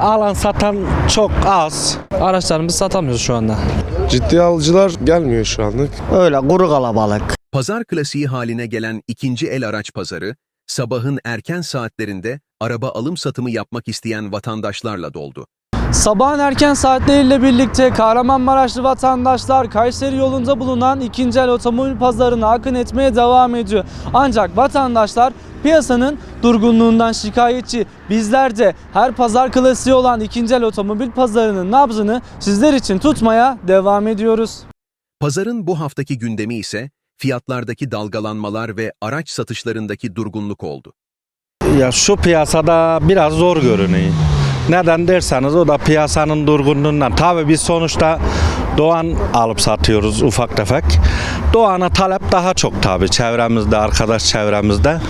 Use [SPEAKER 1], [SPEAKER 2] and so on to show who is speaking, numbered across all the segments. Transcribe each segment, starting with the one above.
[SPEAKER 1] alan satan çok az.
[SPEAKER 2] Araçlarımızı satamıyoruz şu anda.
[SPEAKER 3] Ciddi alıcılar gelmiyor şu anlık.
[SPEAKER 1] Öyle kuru kalabalık.
[SPEAKER 4] Pazar klasiği haline gelen ikinci el araç pazarı, sabahın erken saatlerinde araba alım satımı yapmak isteyen vatandaşlarla doldu.
[SPEAKER 2] Sabahın erken saatleriyle birlikte Kahramanmaraşlı vatandaşlar Kayseri yolunda bulunan ikinci el otomobil pazarına akın etmeye devam ediyor. Ancak vatandaşlar piyasanın durgunluğundan şikayetçi. Bizler de her pazar klasiği olan ikinci el otomobil pazarının nabzını sizler için tutmaya devam ediyoruz.
[SPEAKER 4] Pazarın bu haftaki gündemi ise fiyatlardaki dalgalanmalar ve araç satışlarındaki durgunluk oldu.
[SPEAKER 1] Ya şu piyasada biraz zor görünüyor. Neden derseniz o da piyasanın durgunluğundan. Tabii biz sonuçta Doğan alıp satıyoruz ufak tefek. Doğan'a talep daha çok tabii çevremizde, arkadaş çevremizde.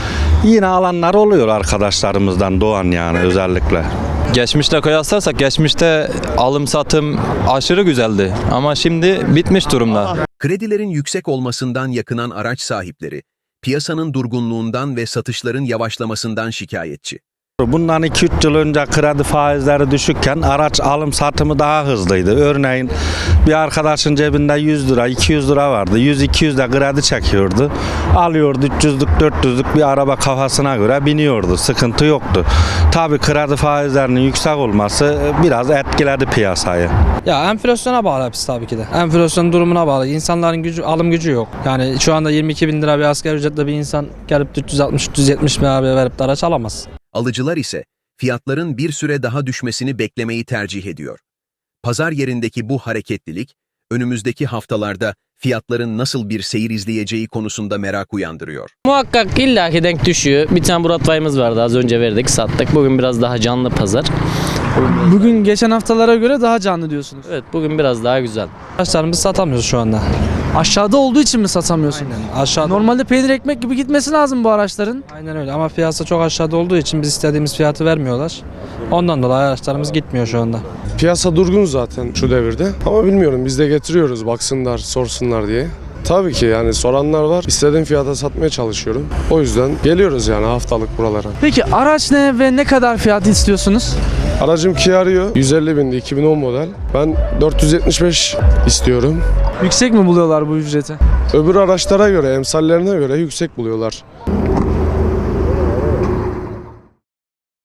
[SPEAKER 1] Yine alanlar oluyor arkadaşlarımızdan Doğan yani özellikle.
[SPEAKER 5] Geçmişle kıyaslarsak geçmişte alım satım aşırı güzeldi ama şimdi bitmiş durumda.
[SPEAKER 4] Kredilerin yüksek olmasından yakınan araç sahipleri, piyasanın durgunluğundan ve satışların yavaşlamasından şikayetçi.
[SPEAKER 1] Bundan 2-3 yıl önce kredi faizleri düşükken araç alım satımı daha hızlıydı. Örneğin bir arkadaşın cebinde 100 lira, 200 lira vardı. 100-200 de kredi çekiyordu. Alıyordu 300'lük, 400'lük bir araba kafasına göre biniyordu. Sıkıntı yoktu. Tabii kredi faizlerinin yüksek olması biraz etkiledi piyasayı.
[SPEAKER 2] Ya enflasyona bağlı hepsi tabii ki de. Enflasyon durumuna bağlı. İnsanların gücü, alım gücü yok. Yani şu anda 22 bin lira bir asgari ücretle bir insan gelip 360-370 bin lira verip de araç alamaz.
[SPEAKER 4] Alıcılar ise fiyatların bir süre daha düşmesini beklemeyi tercih ediyor. Pazar yerindeki bu hareketlilik, önümüzdeki haftalarda fiyatların nasıl bir seyir izleyeceği konusunda merak uyandırıyor.
[SPEAKER 6] Muhakkak illaki denk düşüyor. Bir tane Broadway'ımız vardı az önce verdik sattık. Bugün biraz daha canlı pazar.
[SPEAKER 2] Bugün geçen haftalara göre daha canlı diyorsunuz.
[SPEAKER 6] Evet bugün biraz daha güzel.
[SPEAKER 2] Araçlarımızı satamıyoruz şu anda. Aşağıda olduğu için mi satamıyorsun? Aşağıda. Normalde peynir ekmek gibi gitmesi lazım bu araçların. Aynen öyle ama piyasa çok aşağıda olduğu için biz istediğimiz fiyatı vermiyorlar. Ondan dolayı araçlarımız gitmiyor şu anda.
[SPEAKER 3] Piyasa durgun zaten şu devirde. Ama bilmiyorum biz de getiriyoruz baksınlar, sorsunlar diye. Tabii ki yani soranlar var. İstediğim fiyata satmaya çalışıyorum. O yüzden geliyoruz yani haftalık buralara.
[SPEAKER 2] Peki araç ne ve ne kadar fiyat istiyorsunuz?
[SPEAKER 3] Aracım Kia Rio 150 bindi 2010 model. Ben 475 istiyorum.
[SPEAKER 2] Yüksek mi buluyorlar bu ücreti?
[SPEAKER 3] Öbür araçlara göre, emsallerine göre yüksek buluyorlar.